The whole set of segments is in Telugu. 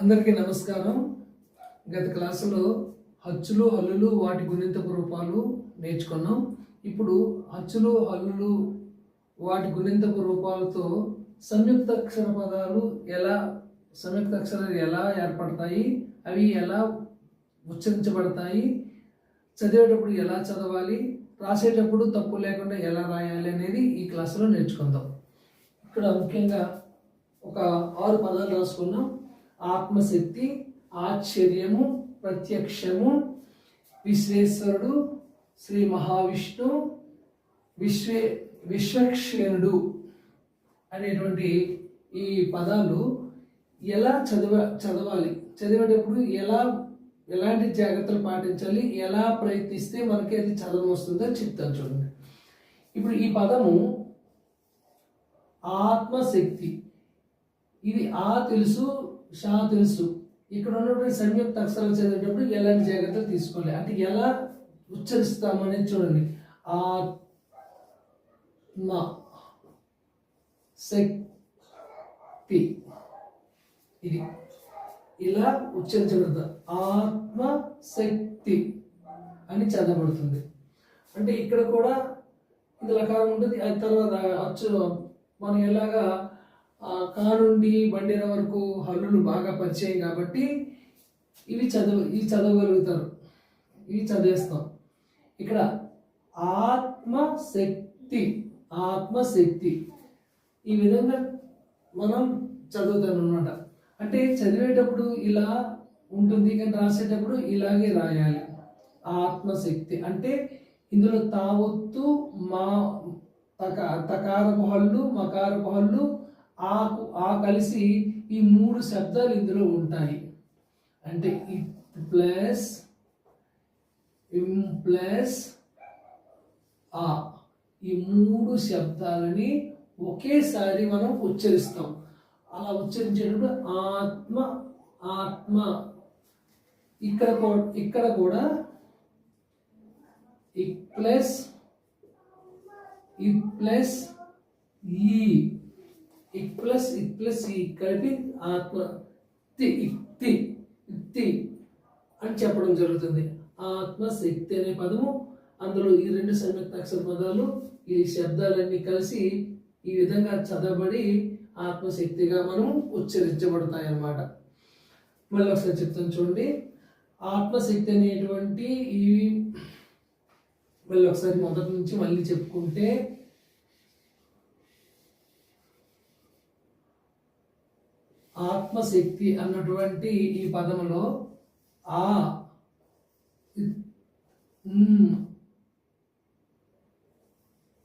అందరికీ నమస్కారం. గత క్లాసులో హచ్చులు హల్లులు వాటి గుణింతపు రూపాలు నేర్చుకున్నాం. ఇప్పుడు హచ్చులు హల్లులు వాటి గుణింతపు రూపాలతో సంయుక్త అక్షర పదాలు ఎలా సంయుక్త అక్షరాలు ఎలా ఏర్పడతాయి అవి ఎలా ఉచ్చరించబడతాయి చదివేటప్పుడు ఎలా చదవాలి రాసేటప్పుడు తప్పు లేకుండా ఎలా రాయాలి అనేది ఈ క్లాసులో నేర్చుకుందాం. ఇక్కడ ముఖ్యంగా ఒక ఆరు పదాలు రాసుకున్నాం. ఆత్మశక్తి ఆశ్చర్యము ప్రత్యక్షము విశ్వేశ్వరుడు శ్రీ మహావిష్ణు విశ్వే విశ్వక్షేణుడు అనేటువంటి ఈ పదాలు ఎలా చదవ చదవాలి? చదివేటప్పుడు ఎలా ఎలాంటి జాగ్రత్తలు పాటించాలి? ఎలా ప్రయత్నిస్తే మనకి అది చదవం వస్తుందో చెప్తాను చూడండి. ఇప్పుడు ఈ పదము ఆత్మశక్తి. ఇది ఆ తెలుసు షా తెలుసు. ఇక్కడ ఉన్నటువంటి సంయుక్త అక్షరాలు చదివేటప్పుడు ఎలాంటి జాగ్రత్తలు తీసుకోవాలి? అంటే ఎలా ఉచ్చరిస్తామనేది చూడండి. ఆత్మ శక్తి. ఇది. ఇలా ఉచ్చరించబడుతుంది ఆత్మ శక్తి అని చదవబడుతుంది. అంటే ఇక్కడ కూడా ఇది లకారం ఉంటుంది. అది తర్వాత అచ్చు మనం ఎలాగా ఆ, కా నుండి బండిర వరకు హల్లులు బాగా పరిచయం కాబట్టి ఇవి చదువు ఇవి చదవగలుగుతారు. ఇవి చదివేస్తాం. ఇక్కడ ఆత్మశక్తి ఆత్మశక్తి. ఈ విధంగా మనం చదువుతాను అనమాట అంటే చదివేటప్పుడు ఇలా ఉంటుంది కానీ రాసేటప్పుడు ఇలాగే రాయాలి. ఆత్మశక్తి. అంటే ఇందులో తావొత్తు మా తక తకారపు హల్లు మకారపు హల్లు ఆకు ఆ కలిసి ఈ మూడు శబ్దాలు ఇందులో ఉంటాయి. అంటే ఇట్ ప్లస్ ఇమ్ ప్లస్ ఆ. ఈ మూడు శబ్దాలని ఒకేసారి మనం ఉచ్చరిస్తాం. అలా ఉచ్చరించేటప్పుడు ఆత్మ ఆత్మ. ఇక్కడ ఇక్కడ కూడా ఇక్ ప్లస్ ఇక్ ప్లస్ ఈ. ఇక్ ప్లస్ ఇక్ ప్లస్ ఈ కలిపి ఆత్మ తి ఇక్తి ఇక్తి అని చెప్పడం జరుగుతుంది. ఆత్మ శక్తి అనే పదము అందులో ఈ రెండు సంయుక్తాక్షర పదాలు ఈ శబ్దాలన్నీ కలిసి ఈ విధంగా చదవబడి ఆత్మశక్తిగా మనం ఉచ్చరించబడతాయి అన్నమాట మళ్ళీ ఒకసారి చెప్తాను చూడండి. ఆత్మశక్తి అనేటువంటి ఈ మళ్ళీ ఒకసారి మొదటి నుంచి మళ్ళీ చెప్పుకుంటే ఆత్మశక్తి అన్నటువంటి ఈ పదములో ఆ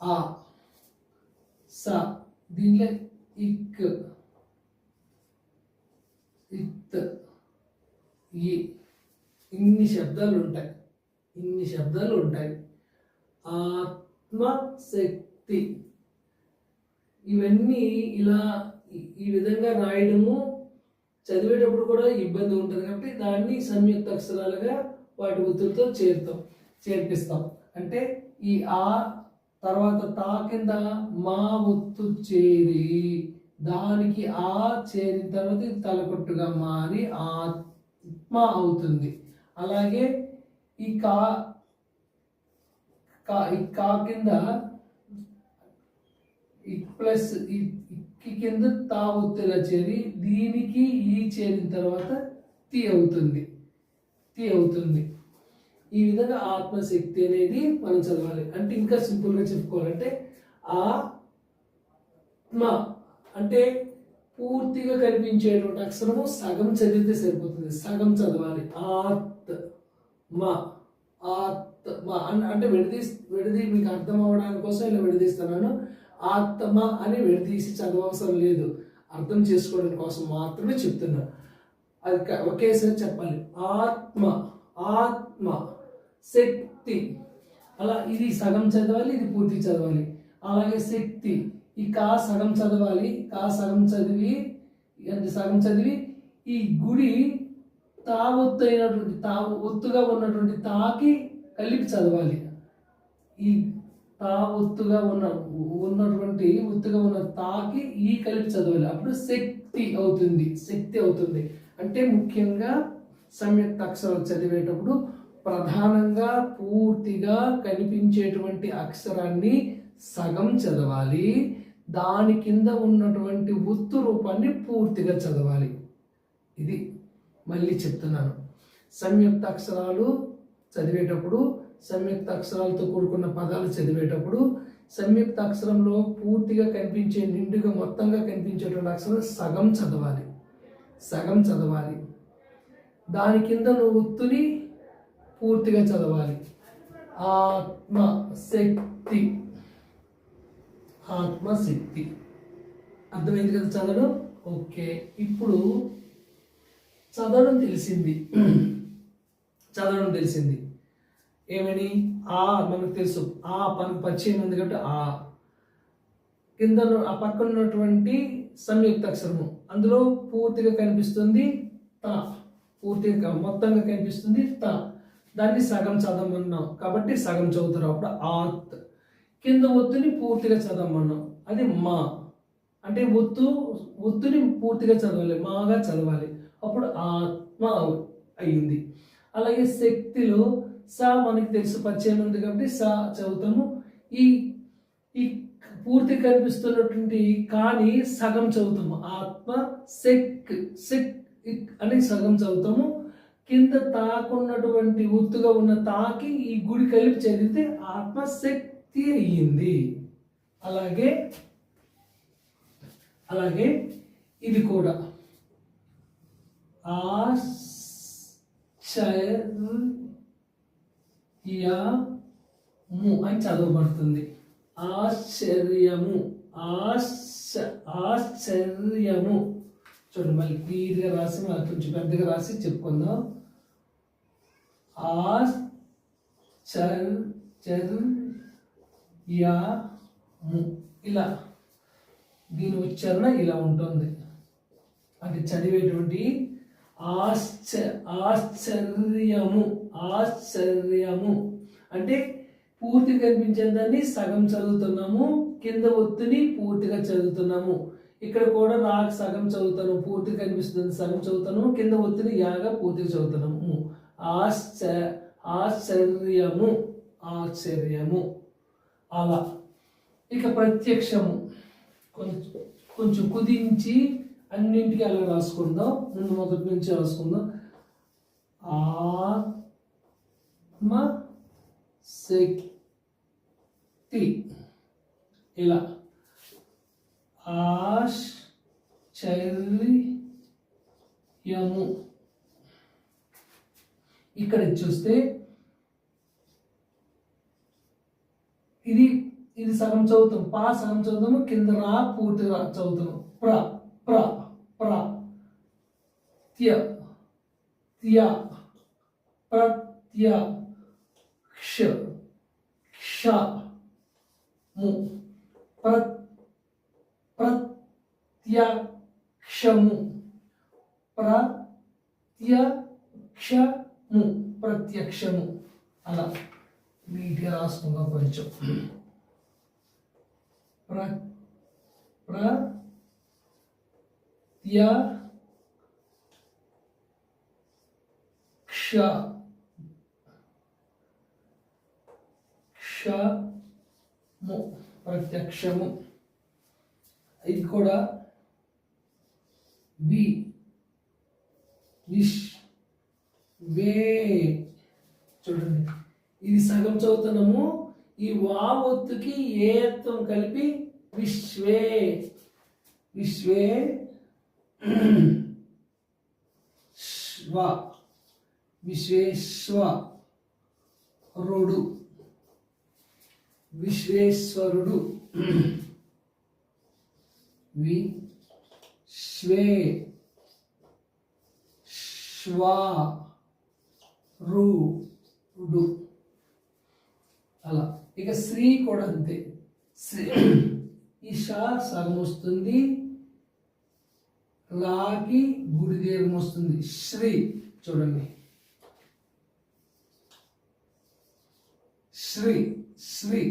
ఆ స దీనిలో ఇక్ ఇత్ ఈ ఇన్ని శబ్దాలు ఉంటాయి ఇన్ని శబ్దాలు ఉంటాయి ఆత్మశక్తి. ఇవన్నీ ఇలా ఈ- విధంగా రాయడము చదివేటప్పుడు కూడా ఇబ్బంది ఉంటుంది కాబట్టి దాన్ని సంయుక్త అక్షరాలుగా వాటి ఒత్తులతో చేరుతాం చేర్పిస్తాం. అంటే ఈ ఆ తర్వాత తా కింద మా ఒత్తు చేరి దానికి ఆ చేరిన తర్వాత ఇది తలకొట్టుగా మారి ఆత్మ అవుతుంది. అలాగే ఈ కా కా ఈ కా కింద ఈ ప్లస్ ఈ కింద తా ఒత్తిలా చేరి దీనికి ఈ చేరిన తర్వాత తి అవుతుంది. తి అవుతుంది. ఈ విధంగా ఆత్మశక్తి అనేది మనం చదవాలి. అంటే ఇంకా సింపుల్గా చెప్పుకోవాలంటే ఆ మ అంటే పూర్తిగా కనిపించేటువంటి అక్షరము సగం చదివితే సరిపోతుంది. సగం చదవాలి. ఆత్ మా ఆత్ అన్- అంటే విడదీసి విడదీ మీకు అర్థం అవ్వడానికి కోసం ఇలా విడదీస్తున్నాను. ఆత్మ అని విడదీసి చదవవసరం లేదు. అర్థం చేసుకోవడం కోసం మాత్రమే చెప్తున్నా. అది ఒకేసారి చెప్పాలి. ఆత్మ ఆత్మ శక్తి. అలా ఇది సగం చదవాలి ఇది పూర్తి చదవాలి. అలాగే శక్తి. ఈ కా సగం చదవాలి కా సగం చదివి అది సగం చదివి ఈ గుడి తా ఒత్తు అయినటువంటి తా ఒత్తుగా ఉన్నటువంటి తాకి కలిపి చదవాలి. ఈ తా ఒత్తుగా ఉన్న ఉన్నటువంటి ఒత్తుగా ఉన్న తాకి ఈ కలిపి చదవాలి. అప్పుడు శక్తి అవుతుంది శక్తి అవుతుంది. అంటే ముఖ్యంగా సంయుక్త అక్షరాలు చదివేటప్పుడు ప్రధానంగా పూర్తిగా కనిపించేటువంటి అక్షరాన్ని సగం చదవాలి. దాని కింద ఉన్నటువంటి ఒత్తు రూపాన్ని పూర్తిగా చదవాలి. ఇది మళ్ళీ చెప్తున్నాను. సంయుక్త అక్షరాలు చదివేటప్పుడు సంయుక్త అక్షరాలతో కూడుకున్న పదాలు చదివేటప్పుడు సంయుక్త అక్షరంలో పూర్తిగా కనిపించే నిండుగా మొత్తంగా కనిపించేటువంటి అక్షరం సగం చదవాలి. సగం చదవాలి. దాని కింద నువ్వు ఒత్తుని పూర్తిగా చదవాలి. ఆత్మ శక్తి. ఆత్మశక్తి అర్థమైంది కదా చదవడం? ఓకే. ఇప్పుడు చదవడం తెలిసింది. చదవడం తెలిసింది. ఏమని? ఆ మనకు తెలుసు. ఆ మనకు పరిచయం ఉంది కాబట్టి ఆ. కింద ఆ పక్కన ఉన్నటువంటి సంయుక్త అక్షరము. అందులో పూర్తిగా కనిపిస్తుంది త. పూర్తిగా మొత్తంగా కనిపిస్తుంది త. దాన్ని సగం చదవమన్నాం కాబట్టి సగం చదువుతారు అప్పుడు ఆత్. కింద ఒత్తుని పూర్తిగా చదవమన్నాం. అది మా. అంటే ఒత్తు ఒత్తుని పూర్తిగా చదవాలి మాగా చదవాలి. అప్పుడు ఆత్మ అయ్యింది అలాగే శక్తిలో సా మనకి తెలుసు పరిచయం ఉంది కాబట్టి సా చదువుతాము. ఈ ఈ పూర్తి కనిపిస్తున్నటువంటి కానీ సగం చదువుతాము. ఆత్మ సెక్ సెక్ ఇక్ అని సగం చదువుతాము. కింద తాకున్నటువంటి ఒత్తుగా ఉన్న తాకి ఈ గుడి కలిపి చదివితే ఆత్మ శక్తి అయ్యింది. అలాగే అలాగే ఇది కూడా. ఆశ్చర్యము అని చదవబడుతుంది ఆశ్చర్యము ఆశ్చ ఆశ్చర్యము. చూడండి మళ్ళీ క్లియర్గా రాసి మళ్ళీ కొంచెం పెద్దగా రాసి చెప్పుకుందాం. ఆశ్చర్యము. ఇలా దీని ఉచ్చారణ ఇలా ఉంటుంది. అంటే చదివేటువంటి ఆశ్చ ఆశ్చర్యము ఆశ్చర్యము. అంటే పూర్తి కనిపించే దాన్ని సగం చదువుతున్నాము కింద ఒత్తిని పూర్తిగా చదువుతున్నాము. ఇక్కడ కూడా నాకు సగం చదువుతాను పూర్తిగా కనిపిస్తుంది సగం చదువుతాను కింద ఒత్తిని యాగా పూర్తిగా చదువుతున్నాము. ఆశ్చ ఆశ్చర్యము ఆశ్చర్యము. అలా. ఇక ప్రత్యక్షము. కొంచెం కొంచెం కుదించి అన్నింటికి అలా రాసుకుందాం. ముందు మొదటి నుంచి రాసుకుందాం. ఆత్మ శక్తి ఇలా. ఆశ్చర్యము. ఇక్కడ చూస్తే ఇది ఇది సగం చదువుతాం. పా సగం చదువుతాము కింద రా పూర్తిగా చదువుతాము. ప్ర. త్య త్య ప్రత్య క్ష క్ష ము ప్ర ప్రత్యక్షము ప్రత్యక్షము ప్రత్యక్షము అలా నీట్గా రాసుకుందాం కొంచెం ప్ర ప్ర త్య క్ష. క్షము ప్రత్యక్షము. ఇది కూడా వి. విష్. వే. చూడండి. ఇది సగం చదువుతున్నాము. ఈ వా ఒత్తుకి కలిపి విశ్వే. విశ్వే. శ్వ. విశ్వేశ్వ రుడు విశ్వేశ్వరుడు. వి శ్వా రుడు అలా. ఇక శ్రీ కూడా అంతే. శ్రీ ఈ షా సగం వస్తుంది. లాకి గుడి వస్తుంది. శ్రీ. చూడండి. శ్రీ శ్రీ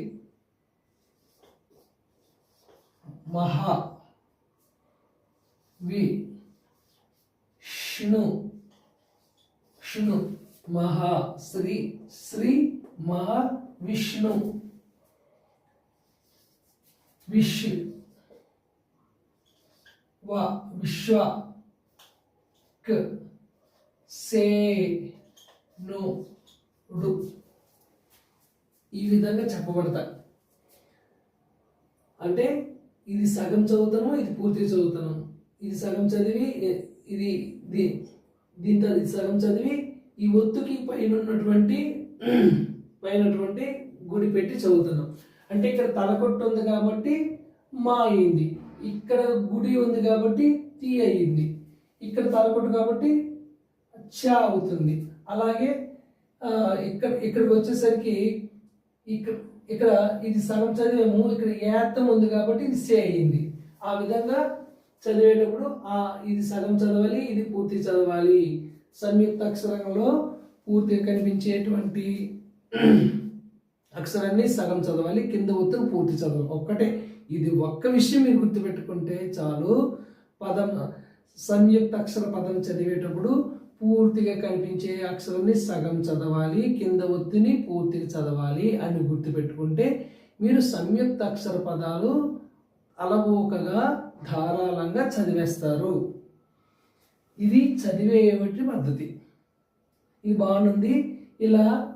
మహా వి ష విష్ణు విష్ణు మహా శ్రీ శ్రీ మహా విష్ణు విష్ వ విశ్వ క్ సే ను డు ఈ విధంగా చెప్పబడతాయి. అంటే ఇది సగం చదువుతాను ఇది పూర్తి చదువుతాను ఇది సగం చదివి ఇది దీ దీంతో ఇది సగం చదివి ఈ ఒత్తుకి పైన ఉన్నటువంటి పైనటువంటి గుడి పెట్టి చదువుతున్నాం. అంటే ఇక్కడ తలకొట్టు ఉంది కాబట్టి మా అయింది. ఇక్కడ గుడి ఉంది కాబట్టి తీ అయ్యింది ఇక్కడ తలకొట్టు కాబట్టి చ అవుతుంది. అలాగే ఇక్కడ ఇక్కడికి వచ్చేసరికి ఇక్కడ ఇక్కడ ఇది సగం చదివాము ఇక్కడ ఏత్తం ఉంది కాబట్టి ఇది సే అయ్యింది ఆ విధంగా చదివేటప్పుడు ఆ ఇది సగం చదవాలి ఇది పూర్తి చదవాలి. సంయుక్త అక్షరంలో పూర్తిగా కనిపించేటువంటి అక్షరాన్ని సగం చదవాలి కింద ఒత్తును పూర్తి చదవాలి. ఒక్కటే. ఇది ఒక్క విషయం మీరు గుర్తుపెట్టుకుంటే చాలు. పదం సంయుక్త అక్షర పదం చదివేటప్పుడు పూర్తిగా కనిపించే అక్షరాన్ని సగం చదవాలి కింద ఒత్తిని పూర్తిగా చదవాలి అని గుర్తుపెట్టుకుంటే మీరు సంయుక్త అక్షర పదాలు అలవోకగా ధారాళంగా చదివేస్తారు. ఇది చదివే పద్ధతి. ఇది బాగుంది. ఇలా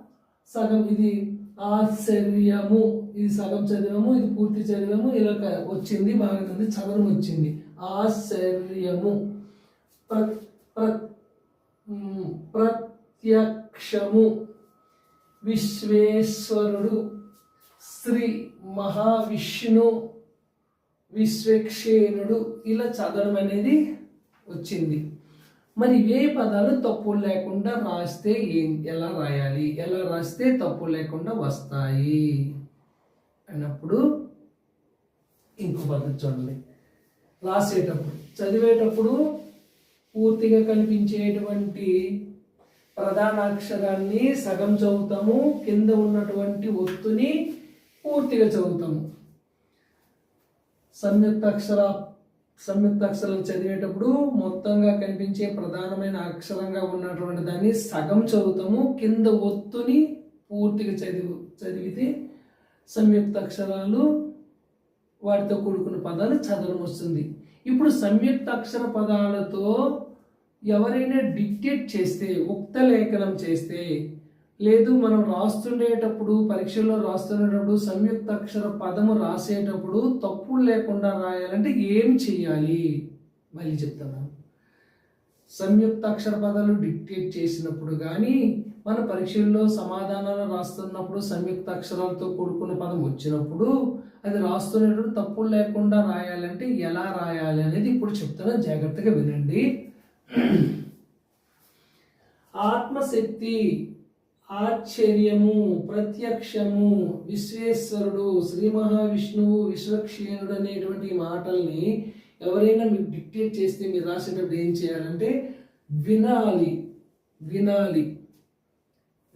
సగం ఇది ఆశ్చర్యము ఇది సగం చదివాము ఇది పూర్తి చదివాము ఇలా వచ్చింది బాగుంది చదవం వచ్చింది. ఆశ్చర్యము. ప్ర ప్ర- ప్రత్యక్షము. విశ్వేశ్వరుడు శ్రీ మహావిష్ణు విశ్వక్షేణుడు ఇలా చదవడం అనేది వచ్చింది. మరి ఏ పదాలు తప్పులు లేకుండా రాస్తే ఏం ఎలా రాయాలి? ఎలా రాస్తే తప్పులు లేకుండా వస్తాయి? అన్నప్పుడు ఇంకో పద్ధతి చూడండి. రాసేటప్పుడు చదివేటప్పుడు పూర్తిగా కనిపించేటువంటి ప్రధాన అక్షరాన్ని సగం చదువుతాము కింద ఉన్నటువంటి ఒత్తుని పూర్తిగా చదువుతాము. సంయుక్త అక్షర సంయుక్త అక్షరాలు చదివేటప్పుడు మొత్తంగా కనిపించే ప్రధానమైన అక్షరంగా ఉన్నటువంటి దాన్ని సగం చదువుతాము కింద ఒత్తుని పూర్తిగా చదివి చదివితే సంయుక్త అక్షరాలు వాటితో కూడుకున్న పదాలు చదవడం వస్తుంది. ఇప్పుడు సంయుక్త అక్షర పదాలతో ఎవరైనా డిక్టేట్ చేస్తే ఉక్త లేఖనం చేస్తే లేదు మనం రాస్తుండేటప్పుడు పరీక్షల్లో రాస్తుండేటప్పుడు సంయుక్త అక్షర పదము రాసేటప్పుడు తప్పులు లేకుండా రాయాలంటే ఏం చేయాలి మళ్ళీ చెప్తాను సంయుక్త అక్షర పదాలు డిక్టేట్ చేసినప్పుడు కానీ మన పరీక్షల్లో సమాధానాలు రాస్తున్నప్పుడు సంయుక్త అక్షరాలతో కూడుకున్న పదం వచ్చినప్పుడు అది రాస్తున్నప్పుడు తప్పులు లేకుండా రాయాలంటే ఎలా రాయాలి అనేది ఇప్పుడు చెప్తాను జాగ్రత్తగా వినండి. ఆత్మశక్తి ఆశ్చర్యము ప్రత్యక్షము విశ్వేశ్వరుడు శ్రీ మహావిష్ణువు విశ్వక్షేణుడు అనేటువంటి మాటల్ని ఎవరైనా మీకు డిక్టేట్ చేస్తే మీరు రాసేటప్పుడు ఏం చేయాలంటే వినాలి వినాలి.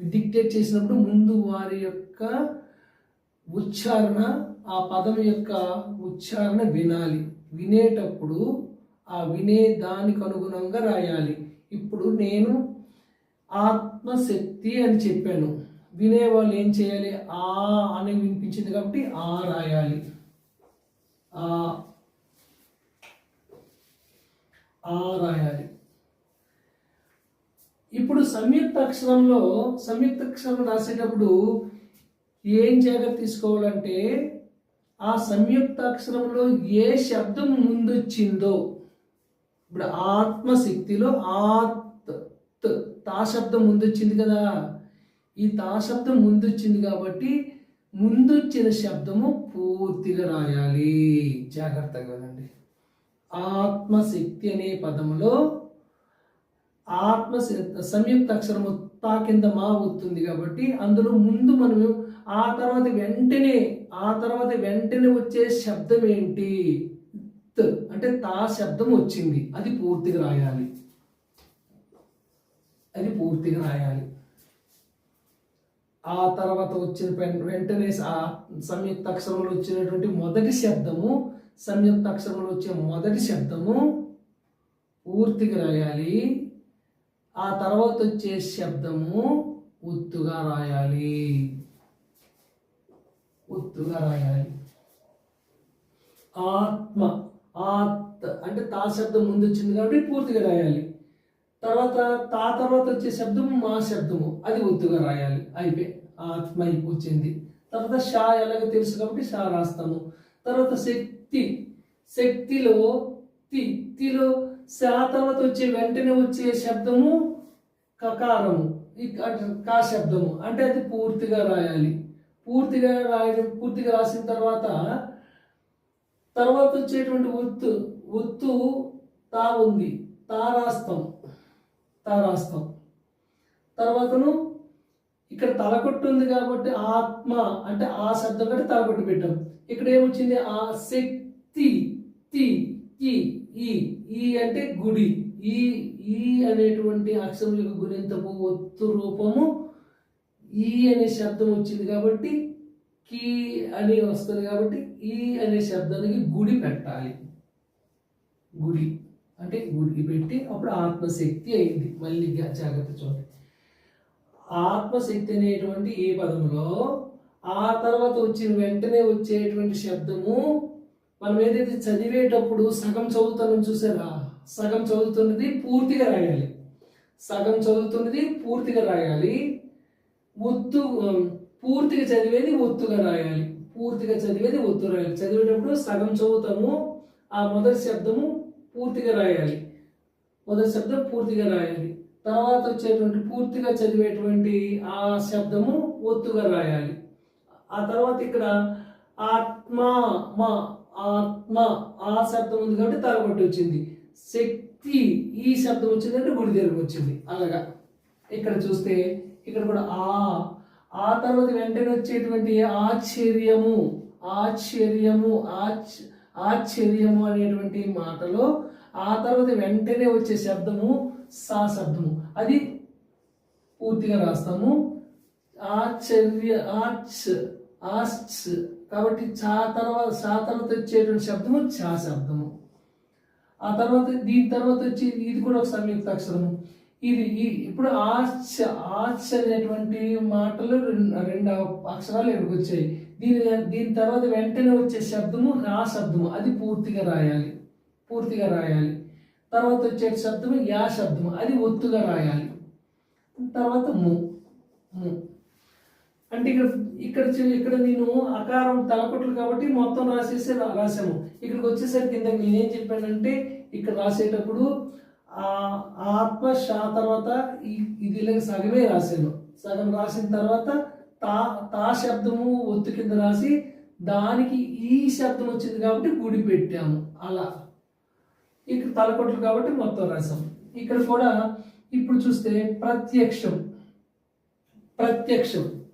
డిక్టేట్ చేసినప్పుడు ముందు వారి యొక్క ఉచ్చారణ ఆ పదం యొక్క ఉచ్చారణ వినాలి. వినేటప్పుడు ఆ వినే దానికి అనుగుణంగా రాయాలి. ఇప్పుడు నేను ఆత్మశక్తి అని చెప్పాను. వినేవాళ్ళు ఏం చేయాలి? ఆ అని వినిపించింది కాబట్టి ఆ రాయాలి. ఆ ఆ రాయాలి. ఇప్పుడు సంయుక్త అక్షరంలో సంయుక్త అక్షరం రాసేటప్పుడు ఏం జాగ్రత్త తీసుకోవాలంటే ఆ సంయుక్త అక్షరంలో ఏ శబ్దం ముందొచ్చిందో ఇప్పుడు ఆత్మశక్తిలో ఆత్ తా శబ్దం ముందొచ్చింది కదా. ఈ తా శబ్దం ముందొచ్చింది కాబట్టి ముందొచ్చిన శబ్దము పూర్తిగా రాయాలి. జాగ్రత్తగా వినండి. ఆత్మశక్తి అనే పదములో ఆత్మ సంయుక్త అక్షరము తా కింద మా వస్తుంది కాబట్టి అందులో ముందు మనము ఆ తర్వాత వెంటనే ఆ తర్వాత వెంటనే వచ్చే శబ్దం ఏంటి? అంటే తా శబ్దం వచ్చింది. అది పూర్తిగా రాయాలి. అది పూర్తిగా రాయాలి. ఆ తర్వాత వచ్చిన వెంటనే ఆ సంయుక్త అక్షరంలో వచ్చినటువంటి మొదటి శబ్దము సంయుక్త అక్షరంలో వచ్చే మొదటి శబ్దము పూర్తిగా రాయాలి. ఆ తర్వాత వచ్చే శబ్దము ఒత్తుగా రాయాలి. ఒత్తుగా రాయాలి. ఆత్మ ఆత్ అంటే తా శబ్దం ముందు వచ్చింది కాబట్టి పూర్తిగా రాయాలి. తర్వాత తా తర్వాత వచ్చే శబ్దము మా శబ్దము అది ఒత్తుగా రాయాలి. అయిపోయి ఆత్మ వచ్చింది తర్వాత షా ఎలాగో తెలుసు కాబట్టి షా రాస్తాము. తర్వాత శక్తి శక్తిలో తి తిలో శా తర్వాత వచ్చే వెంటనే వచ్చే శబ్దము కకారము. కా శబ్దము. అంటే అది పూర్తిగా రాయాలి. పూర్తిగా రాయడం పూర్తిగా రాసిన తర్వాత తర్వాత వచ్చేటువంటి ఒత్తు ఒత్తు తా ఉంది. తారాస్తం. తారాస్తం. తర్వాతను ఇక్కడ తలకొట్టు ఉంది కాబట్టి ఆత్మ అంటే ఆ శబ్దం కంటే తలకొట్టు పెట్టాం. ఇక్కడ ఏమొచ్చింది? ఆ శక్తి తి ఈ ఈ ఈ అంటే గుడి. ఈ ఈ అనేటువంటి అక్షరం యొక్క గుణింతపు ఒత్తు రూపము. ఈ అనే శబ్దం వచ్చింది కాబట్టి కీ అని వస్తుంది కాబట్టి ఈ అనే శబ్దానికి గుడి పెట్టాలి. గుడి. అంటే గుడికి పెట్టి అప్పుడు ఆత్మశక్తి అయింది. మళ్ళీ జాగ్రత్త చూడండి. ఆత్మశక్తి అనేటువంటి ఈ పదంలో ఆ తర్వాత వచ్చిన వెంటనే వచ్చేటువంటి శబ్దము మనం ఏదైతే చదివేటప్పుడు సగం చదువుతున్నాం చూసారా? సగం చదువుతున్నది పూర్తిగా రాయాలి. సగం చదువుతున్నది పూర్తిగా రాయాలి. ఒత్తు పూర్తిగా చదివేది ఒత్తుగా రాయాలి. పూర్తిగా చదివేది ఒత్తు రాయాలి. చదివేటప్పుడు సగం చదువుతాము ఆ మొదటి శబ్దము పూర్తిగా రాయాలి. మొదటి శబ్దం పూర్తిగా రాయాలి. తర్వాత వచ్చేటువంటి పూర్తిగా చదివేటువంటి ఆ శబ్దము ఒత్తుగా రాయాలి. ఆ తర్వాత ఇక్కడ ఆత్మ మా ఆత్మ ఆ శబ్దం ఉంది కాబట్టి తలబట్టి వచ్చింది. శక్తి ఈ శబ్దం వచ్చిందంటే గుడి దగ్గరకు వచ్చింది. అలాగా. ఇక్కడ చూస్తే ఇక్కడ కూడా ఆ ఆ తర్వాత వెంటనే వచ్చేటువంటి ఆశ్చర్యము ఆశ్చర్యము ఆశ్చర్యము అనేటువంటి మాటలో ఆ తర్వాత వెంటనే వచ్చే శబ్దము సా శబ్దము అది పూర్తిగా రాస్తాము. ఆశ్చర్య ఆచ్ ఆశ్చ్ కాబట్టి చా తర్వాత చా తర్వాత వచ్చేటువంటి శబ్దము చా శబ్దము. ఆ తర్వాత దీని తర్వాత వచ్చి ఇది కూడా ఒక సంయుక్త అక్షరము ఇది ఇప్పుడు ఆచ ఆచ అనేటువంటి మాటలు రెండు రెండు అక్షరాలు ఎక్కడికి వచ్చాయి దీని దీని తర్వాత వెంటనే వచ్చే శబ్దము రా శబ్దము. అది పూర్తిగా రాయాలి. పూర్తిగా రాయాలి. తర్వాత వచ్చే శబ్దము యా శబ్దము. అది ఒత్తుగా రాయాలి. తర్వాత ము ము. అంటే ఇక్కడ ఇక్కడ ఇక్కడ నేను అకారం తలకొట్లు కాబట్టి మొత్తం రాసేసి రా- రాసాము. ఇక్కడికి వచ్చేసరికి కింద నేనేం చెప్పానంటే ఇక్కడ రాసేటప్పుడు ఆత్మ షా తర్వాత ఇది ఇలాగ సగమే రాశాను సగం రాసిన తర్వాత తా తా శబ్దము ఒత్తు కింద రాసి దానికి ఈ శబ్దం వచ్చింది కాబట్టి గుడి పెట్టాము. అలా. ఇక్కడ తలకొట్లు కాబట్టి మొత్తం రాసాం ఇక్కడ కూడా ఇప్పుడు చూస్తే ప్రత్యక్షం. ప్రత్యక్షం.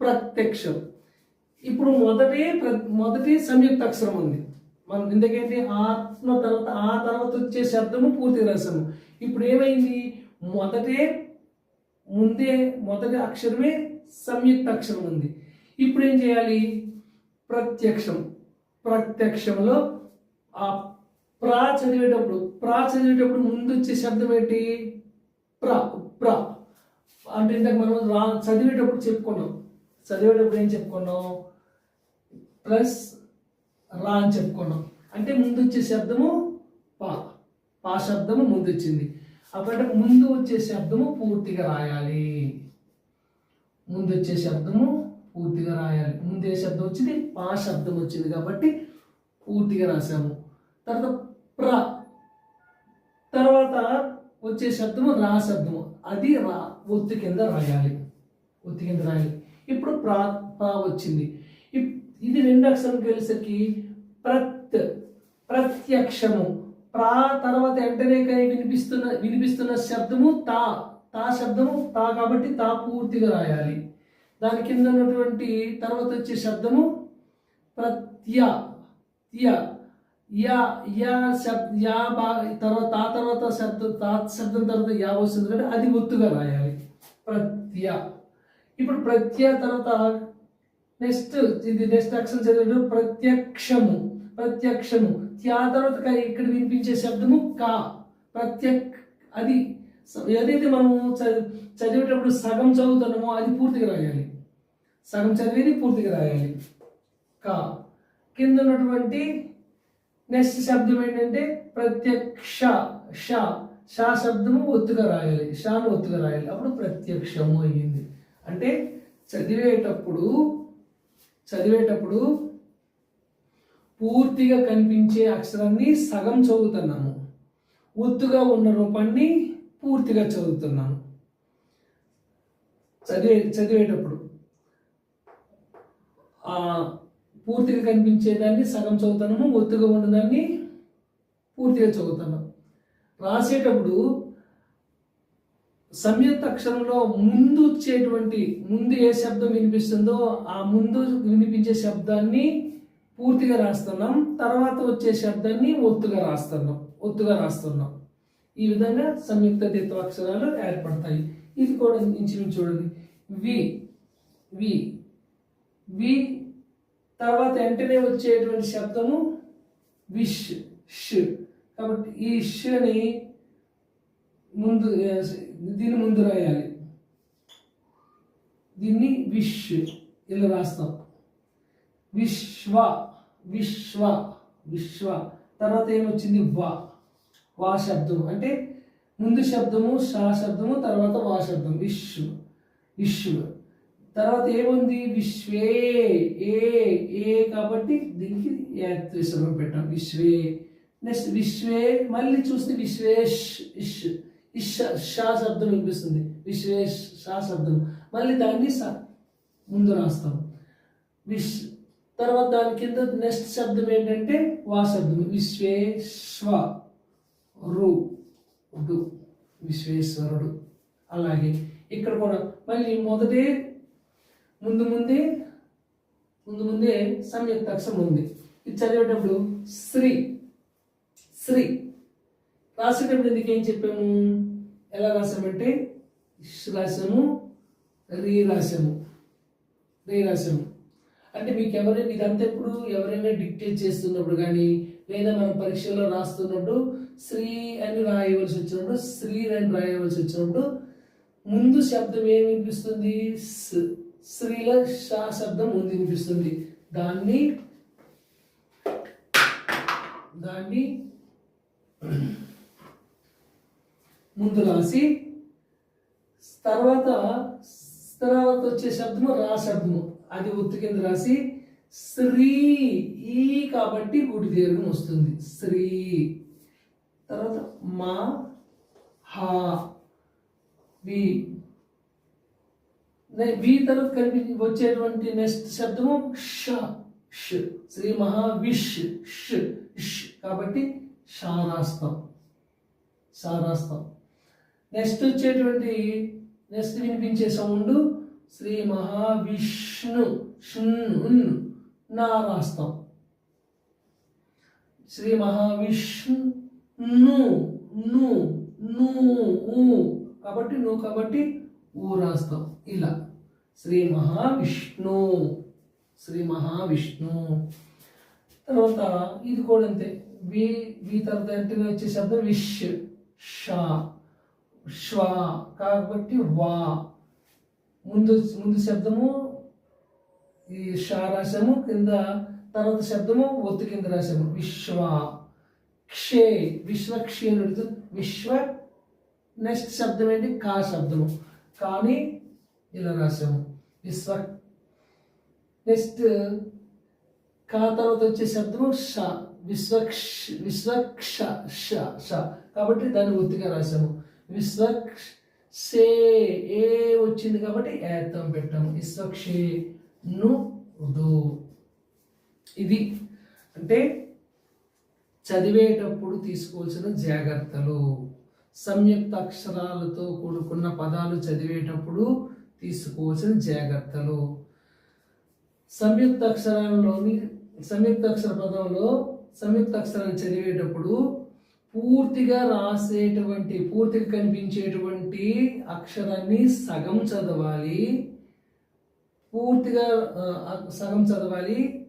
ప్రత్యక్షం. ఇప్పుడు మొదటి ప్ర- మొదటి సంయుక్త అక్షరం ఉంది. మనం ఇంతకేంటి ఆత్మ తర్వాత ఆ తర్వాత వచ్చే శబ్దము పూర్తి రసము. ఇప్పుడు ఏమైంది? మొదటే ముందే మొదటి అక్షరమే సంయుక్త అక్షరం ఉంది. ఇప్పుడు ఏం చేయాలి? ప్రత్యక్షం. ప్రత్యక్షంలో ఆ ప్రా చదివేటప్పుడు ప్రా చదివేటప్పుడు ముందు వచ్చే శబ్దం ఏంటి? ప్ర ప్ర. అంటే ఇంతకు మనం రా చదివేటప్పుడు చెప్పుకున్నాం. చదివేటప్పుడు ఏం చెప్పుకున్నాం? ప్లస్ రా అని చెప్పుకున్నాం. అంటే ముందు వచ్చే శబ్దము పా. పా శబ్దము ముందు వచ్చింది. అప్పుడంటే ముందు వచ్చే శబ్దము పూర్తిగా రాయాలి. ముందు వచ్చే శబ్దము పూర్తిగా రాయాలి. ముందు ఏ శబ్దం వచ్చింది? పా శబ్దం వచ్చింది కాబట్టి పూర్తిగా రాసాము. తర్వాత ప్ర. తర్వాత వచ్చే శబ్దము రా శబ్దము. అది రా. ఒత్తి కింద రాయాలి. ఒత్తి కింద రాయాలి. ఇప్పుడు ప్రా ప్రా వచ్చింది. ఇప్- ఇది రెండు అక్షరం కలిసరికి ప్రత్ ప్రత్యక్షము. ప్రా తర్వాత వెంటనే కానీ వినిపిస్తున్న వినిపిస్తున్న శబ్దము తా. తా శబ్దము తా కాబట్టి తా పూర్తిగా రాయాలి. దాని కింద ఉన్నటువంటి తర్వాత వచ్చే శబ్దము ప్రత్య త్య. యా యా శబ్ యా బా తర్వాత తా తర్వాత శబ్దం తా శబ్దం తర్వాత యా వస్తుంది కానీ అది ఒత్తుగా రాయాలి. ప్రత్య. ఇప్పుడు ప్రత్య తర్వాత నెక్స్ట్ ఇది నెక్స్ట్ అక్షరం చదివేటప్పుడు ప్రత్యక్షము ప్రత్యక్షము. త్యా తర్వాత ఇక్కడ వినిపించే శబ్దము కా. ప్రత్యక్ అది ఏదైతే మనము చ- చదివేటప్పుడు సగం చదువుతున్నామో అది పూర్తిగా రాయాలి. సగం చదివేది పూర్తిగా రాయాలి. కా. కింద ఉన్నటువంటి నెక్స్ట్ శబ్దం ఏంటంటే ప్రత్యక్ష ష. షా శబ్దము ఒత్తుగా రాయాలి. షాను ఒత్తుగా రాయాలి. అప్పుడు ప్రత్యక్షము అయ్యింది. అంటే చదివేటప్పుడు చదివేటప్పుడు పూర్తిగా కనిపించే అక్షరాన్ని సగం చదువుతున్నాము. ఒత్తుగా ఉన్న రూపాన్ని పూర్తిగా చదువుతున్నాము. చదివే చదివేటప్పుడు పూర్తిగా కనిపించేదాన్ని సగం చదువుతున్నాము ఒత్తుగా ఉన్నదాన్ని పూర్తిగా చదువుతున్నాం రాసేటప్పుడు సంయుక్త అక్షరంలో ముందు వచ్చేటువంటి ముందు ఏ శబ్దం వినిపిస్తుందో ఆ ముందు వినిపించే శబ్దాన్ని పూర్తిగా రాస్తున్నాం. తర్వాత వచ్చే శబ్దాన్ని ఒత్తుగా రాస్తున్నాం. ఒత్తుగా రాస్తున్నాం. ఈ విధంగా సంయుక్త ద్విత్వ అక్షరాలు ఏర్పడతాయి. ఇది కూడా ఇంచుమించు చూడండి. వి వి వి తర్వాత వెంటనే వచ్చేటువంటి శబ్దము విష్ ష్. కాబట్టి ఈ షని ముందు దీన్ని ముందు రాయాలి. దీన్ని విష్ ఇలా రాస్తాం. విశ్వ విశ్వ విశ్వ. తర్వాత ఏమొచ్చింది? వా వా శబ్దం. అంటే ముందు శబ్దము షా శబ్దము తర్వాత వా శబ్దం. విశ్వ విశ్వ తర్వాత ఏముంది? విశ్వే ఏ ఏ కాబట్టి దీనికి యాత్రిశ్వరం పెట్టాం. విశ్వే. నెక్స్ట్ విశ్వే మళ్ళీ చూస్తే విశ్వేష్ ఇష్. ఇష్ షా శబ్దం వినిపిస్తుంది. విశ్వేష్ షా శబ్దం మళ్ళీ దాన్ని ముందు రాస్తాం. విశ్ తర్వాత దాని కింద నెక్స్ట్ శబ్దం ఏంటంటే వా శబ్దం. విశ్వేశ్వ రు డు. విశ్వేశ్వరుడు అలాగే ఇక్కడ కూడా మళ్ళీ మొదటే ముందు ముందే ముందు ముందే సంయుక్త అక్షరం ఉంది. ఇది చదివేటప్పుడు శ్రీ శ్రీ. రాసేటప్పుడు ఎందుకు ఏం చెప్పాము? ఎలా రాసామంటే ఇష్ రాసాము రీ రాసాము రీ రాసాము అంటే మీకు ఎవరైనా ఇదంతా ఇప్పుడు ఎవరైనా డిక్టేట్ చేస్తున్నప్పుడు కానీ లేదా మనం పరీక్షలో రాస్తున్నప్పుడు శ్రీ అని రాయవలసి వచ్చినప్పుడు శ్రీ అని రాయవలసి వచ్చినప్పుడు ముందు శబ్దం ఏం వినిపిస్తుంది? స్- షా శబ్దం ముందు వినిపిస్తుంది. దాన్ని దాన్ని ముందు రాసి తర్వాత తర్వాత వచ్చే శబ్దము రా శబ్దము. అది ఒత్తు కింద రాసి శ్రీ ఈ కాబట్టి గుడి దీర్ఘం వస్తుంది. శ్రీ. తర్వాత మా హా వి. వి తర్వాత కనిపి వచ్చేటువంటి నెక్స్ట్ శబ్దము ష ష్ శ్రీ మహావిష్ ష్ ష్ కాబట్టి షా రాస్తాం షా రాస్తాం నెక్స్ట్ వచ్చేటువంటి నెక్స్ట్ వినిపించే సౌండ్ శ్రీ మహావిష్ణు. షున్ ఉన్ నా రాస్తాం శ్రీ మహావిష్ణు ను ను ను ఊ. కాబట్టి నువ్వు కాబట్టి ఊ రాస్తాం. ఇలా. శ్రీ మహావిష్ణు. శ్రీ మహావిష్ణు. తర్వాత ఇది కూడా అంతే. వి వి తర్వాత అంటే వచ్చే శబ్దం విష్ షా. శ్వా కాబట్టి వా. ముందు ముందు శబ్దము ఈ షా రాశాము కింద తర్వాత శబ్దము ఒత్తు కింద రాశాము. విశ్వ క్షే విశ్వక్షేణుడితో విశ్వ నెక్స్ట్ శబ్దం ఏంటి? కా శబ్దము. కానీ ఇలా రాసాము విశ్వ నెక్స్ట్ కా తర్వాత వచ్చే శబ్దము ష. విశ్వక్ష విశ్వక్ష ష ష. కాబట్టి దాన్ని ఒత్తిగా రాసాము విశ్వక్షే సే ఏ వచ్చింది కాబట్టి ఏత్తం పెట్టాము. విశ్వక్షే ను ఇది అంటే చదివేటప్పుడు తీసుకోవాల్సిన జాగ్రత్తలు. సంయుక్త అక్షరాలతో కూడుకున్న పదాలు చదివేటప్పుడు తీసుకోవాల్సిన జాగ్రత్తలు. సంయుక్త అక్షరాలలోని సంయుక్త అక్షర పదంలో సంయుక్త అక్షరాలు చదివేటప్పుడు పూర్తిగా రాసేటువంటి పూర్తిగా కనిపించేటువంటి అక్షరాన్ని సగం చదవాలి. పూర్తిగా సగం చదవాలి.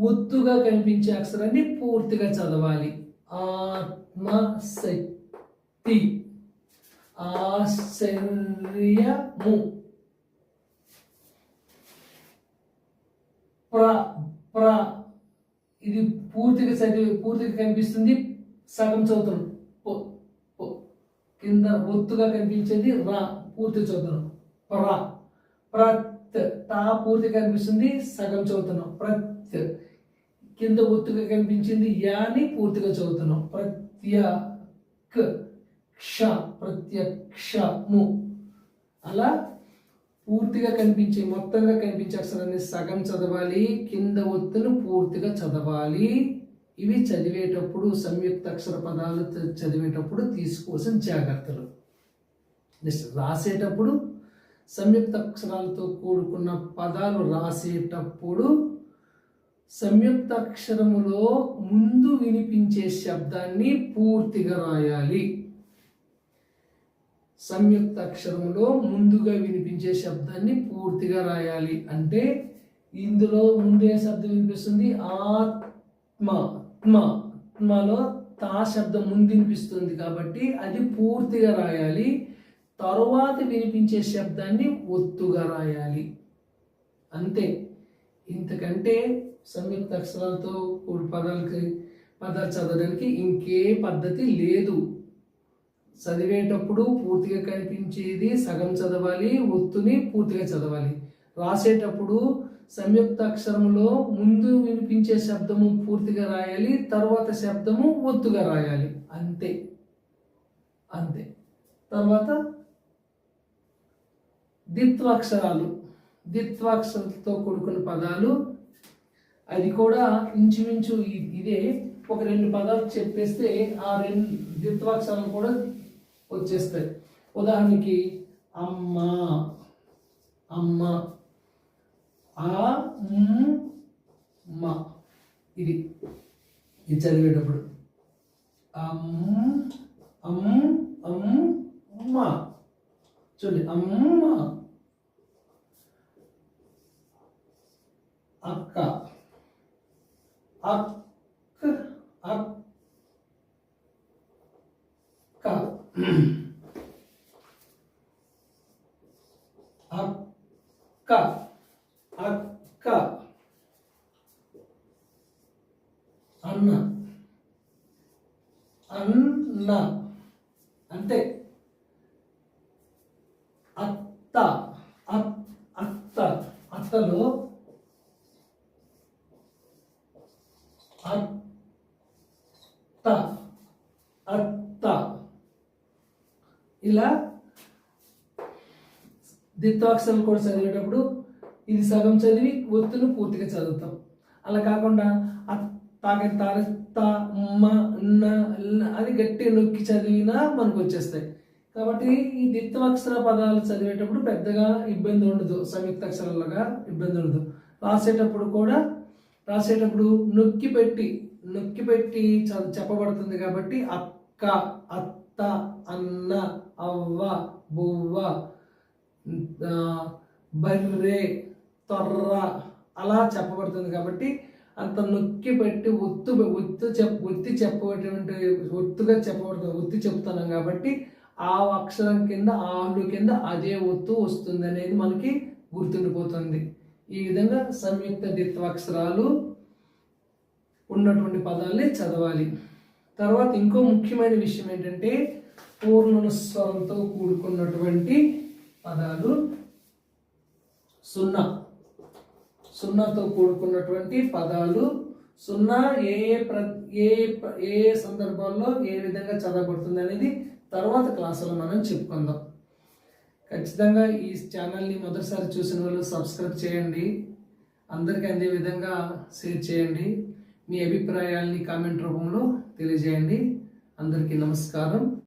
ఒత్తుగా కనిపించే అక్షరాన్ని పూర్తిగా చదవాలి. ఆత్మశక్తి. ఆశ్చర్యము. ప్ర ప్ర. ఇది పూర్తిగా చదివి పూర్తిగా కనిపిస్తుంది. సగం చదువుతున్నాం పొ పొ. కింద ఒత్తుగా కనిపించేది రా పూర్తి చదువుతున్నాం. ప్రా ప్రత్ తా పూర్తిగా కనిపిస్తుంది సగం చదువుతున్నాం. ప్రత్ కింద ఒత్తుగా కనిపించింది యాని పూర్తిగా చదువుతున్నాం. ప్రత్యక్ క్ష ప్రత్యక్షము అలా పూర్తిగా కనిపించే మొత్తంగా కనిపించే అక్షరాన్ని సగం చదవాలి కింద ఒత్తును పూర్తిగా చదవాలి. ఇవి చదివేటప్పుడు సంయుక్త అక్షర పదాలు చదివేటప్పుడు తీసుకోవాల్సిన జాగ్రత్తలు. నెక్స్ట్ రాసేటప్పుడు సంయుక్త అక్షరాలతో కూడుకున్న పదాలు రాసేటప్పుడు సంయుక్త అక్షరములో ముందు వినిపించే శబ్దాన్ని పూర్తిగా రాయాలి. సంయుక్తాక్షరములో ముందుగా వినిపించే శబ్దాన్ని పూర్తిగా రాయాలి. అంటే ఇందులో ముందే శబ్దం వినిపిస్తుంది. ఆత్మ ఆత్మ ఆత్మలో తా శబ్దం ముందు వినిపిస్తుంది కాబట్టి అది పూర్తిగా రాయాలి. తరువాత వినిపించే శబ్దాన్ని ఒత్తుగా రాయాలి. అంతే. ఇంతకంటే సంయుక్త అక్షరాలతో కూడి పదాలకి పదాలు చదవడానికి ఇంకే పద్ధతి లేదు. చదివేటప్పుడు పూర్తిగా కనిపించేది సగం చదవాలి ఒత్తుని పూర్తిగా చదవాలి. రాసేటప్పుడు సంయుక్త అక్షరంలో ముందు వినిపించే శబ్దము పూర్తిగా రాయాలి తర్వాత శబ్దము ఒత్తుగా రాయాలి. అంతే. అంతే. తర్వాత ద్విత్వాక్షరాలు. ద్విత్వాక్షరాలతో కూడుకున్న పదాలు అది కూడా ఇంచుమించు ఇదే. ఒక రెండు పదాలు చెప్పేస్తే ఆ రెండు ద్విత్వాక్షరాలు కూడా వచ్చేస్తాయి. ఉదాహరణకి అమ్మ అమ్మ. ఆ మ్, మ ఇది ఇది చదివేటప్పుడు అమ్ అమ్ అమ్మ చూడండి అమ్మ అక్క అక్క అక్క అక్క అక్క. అన్న. అన్న. అంతే. అత్త. అత్త. అత్తలో అత్త. అత్త. ఇలా ద్విత్వాక్షరాలు కూడా చదివేటప్పుడు ఇది సగం చదివి ఒత్తును పూర్తిగా చదువుతాం. అలా కాకుండా తాగ తారత మ న అది గట్టి నొక్కి చదివినా మనకు వచ్చేస్తాయి. కాబట్టి ఈ ద్విత్వాక్షర పదాలు చదివేటప్పుడు పెద్దగా ఇబ్బంది ఉండదు. సంయుక్త అక్షరాలుగా ఇబ్బంది ఉండదు. రాసేటప్పుడు కూడా రాసేటప్పుడు నొక్కి పెట్టి నొక్కి పెట్టి చ- చెప్పబడుతుంది కాబట్టి అక్క అత్త అన్న అవ్వ బువ్వ బర్రే బర్రె తొర్ర అలా చెప్పబడుతుంది కాబట్టి అంత నొక్కి పెట్టి ఒత్తు ఒత్తు చెప్ ఒత్తి చెప్పబడేటువంటి ఒత్తుగా చెప్పబడుతుంది ఒత్తి చెప్తున్నాం కాబట్టి ఆ అక్షరం కింద ఆ కింద అదే ఒత్తు వస్తుంది అనేది మనకి గుర్తుండిపోతుంది. ఈ విధంగా సంయుక్త ద్విత్వాక్షరాలు ఉన్నటువంటి పదాల్ని చదవాలి. తర్వాత ఇంకో ముఖ్యమైన విషయం ఏంటంటే పూర్ణస్వరంతో కూడుకున్నటువంటి పదాలు సున్నా. సున్నాతో కూడుకున్నటువంటి పదాలు సున్నా ఏ ఏ ప్ర ఏ ఏ సందర్భాల్లో ఏ విధంగా చదవబడుతుంది అనేది తర్వాత క్లాసులో మనం చెప్పుకుందాం. ఖచ్చితంగా ఈ ఛానల్ని మొదటిసారి చూసిన వాళ్ళు సబ్స్క్రైబ్ చేయండి. అందరికీ అందే విధంగా షేర్ చేయండి. మీ అభిప్రాయాల్ని కామెంట్ రూపంలో తెలియజేయండి. అందరికీ నమస్కారం.